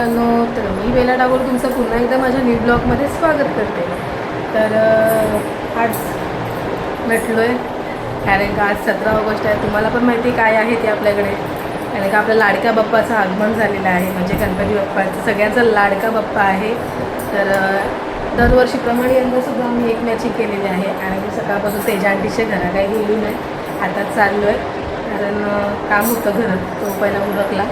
मित्रांनो तर मी बेला टागोर तुमचं पुन्हा एकदा माझ्या न्यू ब्लॉगमध्ये स्वागत करते. तर आज भेटलो आहे कारण का आज सतरा ऑगस्ट आहे तुम्हाला पण माहिती आहे काय आहे ते आपल्याकडे. कारण का आपल्या लाडक्या बाप्पाचं आगमन झालेलं आहे. म्हणजे गणपती बाप्पाचं सगळ्यांचा लाडका बाप्पा आहे. तर दरवर्षीप्रमाणे यंदासुद्धा आम्ही एक मॅचिंग केलेली आहे. आणि मी सकाळपासून तेजा आंटीच्या घरा काही गेली नाही आता चाललो आहे कारण काम होतं घरात तो पहिला उरकला.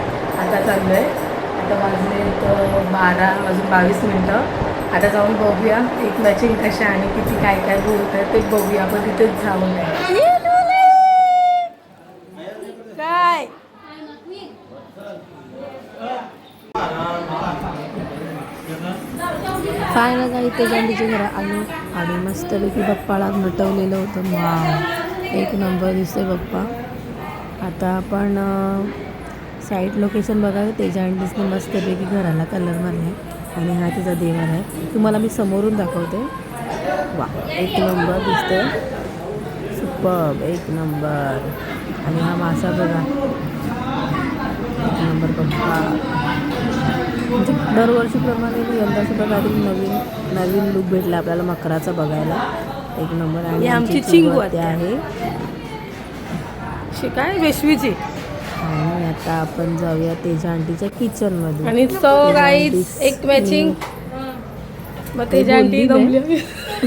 आता चाललो आहे आता वाजले तर बारा वाजून बावीस मिनटं. आता जाऊन बघूया एक मॅचिंग कशा आणि किती काय काय बोलत आहे ते बघूया. आपण तिथेच जाऊन काय? फायनल काही ते गांडीच्या घरा आलो आणि मस्तपैकी बाप्पाला नटवलेलं होतं. मा एक नंबर दिसतोय बाप्पा. आता आपण साईड लोकेशन बघा तेजा अंडीसने मस्तपैकी घराला कलर मारला आणि हा तिचा देवार आहे. तुम्हाला मी समोरून दाखवते. वा एक नंबर दिसतोय. सुपर एक नंबर आणि हा मासा बघा. एक नंबर बाप्पा म्हणजे दरवर्षीप्रमाणे यंदासुद्धा काहीतरी नवीन नवीन लुक भेटला आपल्याला मकराचा बघायला. एक नंबर आणि आमची चिंगू आहे. काय वेशवीची. आणि आता आपण जाऊया तेजा आंटीच्या किचनमध्ये आणि सो गाईज आंटी- एक मॅचिंग मग तेजा आंटी दमली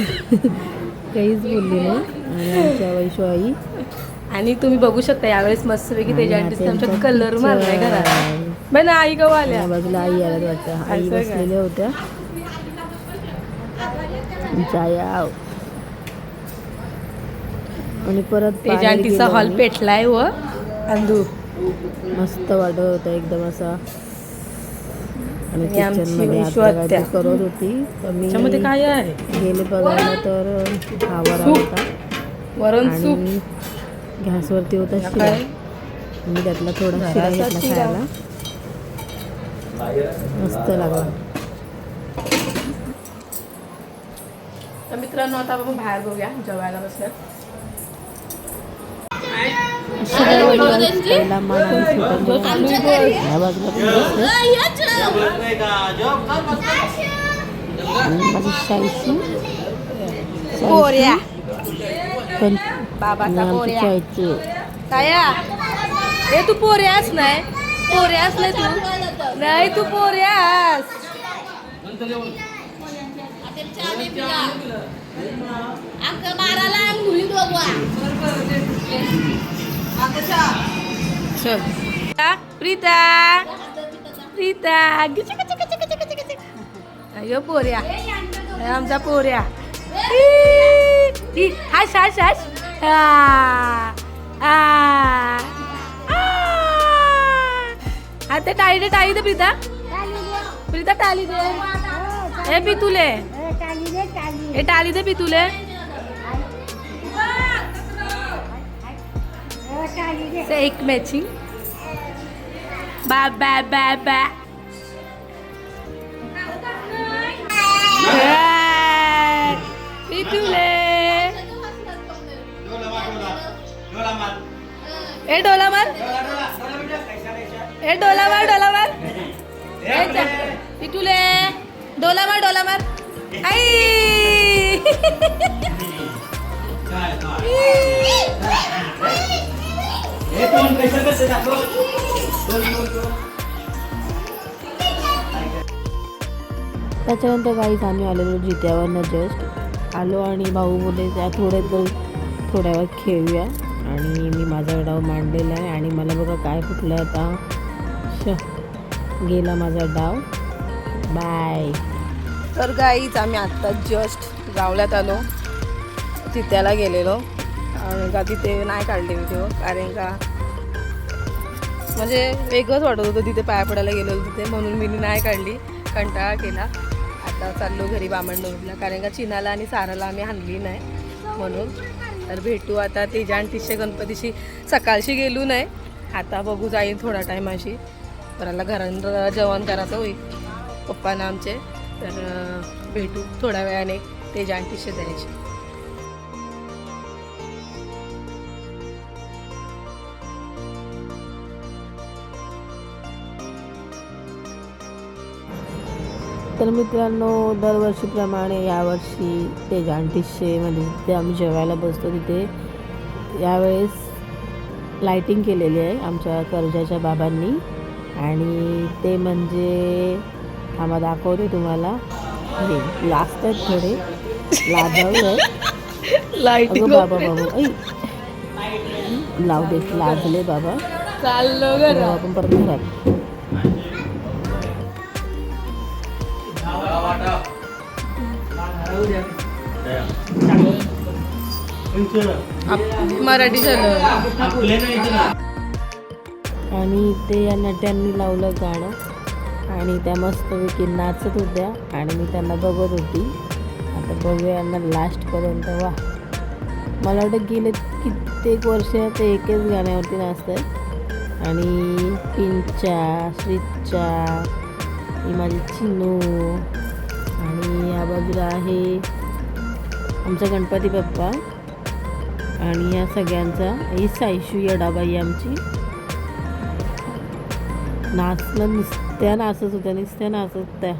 काहीच बोलली नाही. आणि आमच्या वैशू आई आणि तुम्ही बघू शकता यावेळेस मस्तपैकी तेजा आंटीने आमच्या कलर मारलाय. घरात. बाई ना आई गवा आल्या. बाजूला आई आल्यात वाटतं. आई? बसलेल्या होत्या. जाया आणि परत तेजा आंटीचा हॉल. पेटलाय व अंदू मस्त वाटत होतं एकदम असा. आणि करत होती. तर मी काय आहे? गेले बघायला तर खावर सूप. होता. वरण आणि गॅसवरती होता या शिरा? मी त्यातला थोडा शिरा घेतला. खायला. मस्त लागला. तर मित्रांनो आता आपण बाहेर बघूया जेवायला बसल्यात सगळ्या वडिलांनी माझी शाईशी पण बाबाचा आणि आमची पोऱ्या चायची काया ए तू पोऱ्यास नाही. पोऱ्यास नाही तू. नाही तू पोऱ्यास गिची, गिची, गिची, गिची. अयो पोऱ्या. आमचा पोऱ्या. हाश हाश हाश. आता टाळी दे टाळी दे प्रीता. प्रीता टाळी दे. हे पितुले. हे टाळी दे पितुले. से एक मॅचिंग बा बा बा बा ए, डोला मार. ए डोला मार डोला मार. पिटुले डोला मार डोला मार. आई. त्याच्यानंतर काहीच आम्ही आलेलो जित्यावरनं जस्ट आलो आणि भाऊ बोलले त्या थोडे तर थोड्या वेळ खेळूया. आणि मी माझा डाव मांडलेला आहे आणि मला बघा काय फुटलं आता. श. गेला माझा डाव. बाय तर गाईच आम्ही आत्ता जस्ट गावल्यात आलो. चित्याला गेलेलो. आणि का तिथे नाही काढले व्हिडिओ कारण का म्हणजे वेगळंच वाटत होतं तिथे पाया पडायला गेलो तिथे. म्हणून मी नाही काढली. कंटाळा केला. आता चाललो घरी बामणडोंगरीला. कारण का चिनाला आणि साराला आम्ही आणली नाही. म्हणून. तर भेटू आता तेजा आणि तिशे गणपतीशी. सकाळशी गेलो नाही. आता बघू जाईल थोडा टाईम अशी. घरांना जेवण करायचं होईल. पप्पांना आमचे. तर भेटू थोड्या वेळाने. तेजा आणि तिशे द्यायचे तर मित्रांनो दरवर्षीप्रमाणे यावर्षी ते जाणतीसशे म्हणजे जिथे आम्ही जेवायला बसतो तिथे यावेळेस लाईटिंग केलेली आहे आमच्या कर्जाच्या बाबांनी. आणि ते म्हणजे आम्हा दाखवते तुम्हाला. हे लास्ट आहेत थोडे. आहे अगं बाबा बाबा लाव दे लाजले बाबा. चाललो आपण परत घरात मराठी झालं. आणि ते या नट्यांनी लावलं गाणं. आणि त्या मस्तपैकी नाचत होत्या. आणि मी त्यांना बघत होती. आता बघूया यांना लास्टपर्यंत वा. मला वाटतं गेले कित्येक वर्ष ते एकच गाण्यावरती नाचत आहे आणि पिंचा श्रीचा ही माझी चिनू आणि या बाजूला आहे आमचा गणपती बाप्पा. आणि या सगळ्यांचा ही सायशू यडाबाई आमची. नाचणं नुसत्या नाचत होत्या नुसत्या नाचत होत्या.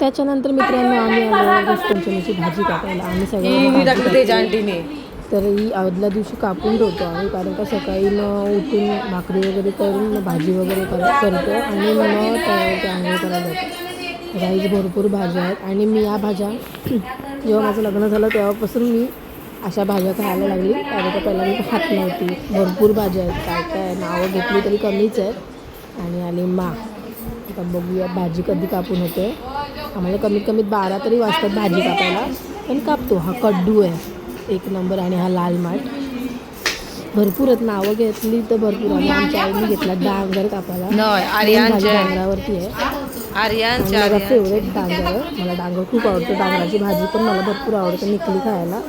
त्याच्यानंतर मित्रांनो आम्ही आलो भाजी कापायला आम्ही सगळ्यांना तर ही आदल्या दिवशी कापून ठेवतो आम्ही कारण का सकाळी मग उठून भाकरी वगैरे करून भाजी वगैरे कर करतो आणि मग तयार आंघोळ करायला जातो. राईस भरपूर भाज्या आहेत आणि मी या भाज्या जेव्हा माझं लग्न झालं तेव्हापासून मी अशा भाज्या खायला लागली. कारण का पहिला मी खात नव्हती. भरपूर भाज्या आहेत. काय काय नावं घेतली तरी कमीच आहेत. आणि आली मा. आता बघूया भाजी कधी कापून होते. आम्हाला कमीत कमीत बारा तरी वाजतात भाजी कापायला. पण कापतो. हा कड्डू आहे. एक नंबर आणि हा लाल माठ. भरपूर आहेत. नावं घेतली तर भरपूर आमच्या आईने घेतला. डांगर कापायला. डांगरावरती आहे. माझा फेवरेट डांगर. मला डांगर खूप आवडतं. डांगराची भाजी पण मला भरपूर आवडते. निकली खायला.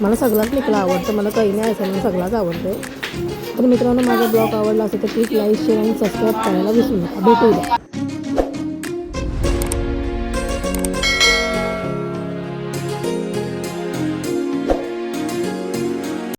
मला सगळाच निकला आवडतं. मला काही नाही असं. मला सगळाच आवडतं तर मित्रांनो माझा ब्लॉग आवडला असेल तर प्लीज लाईक शेअर आणि सबस्क्राईब करायला विसरू नका. भेटूया.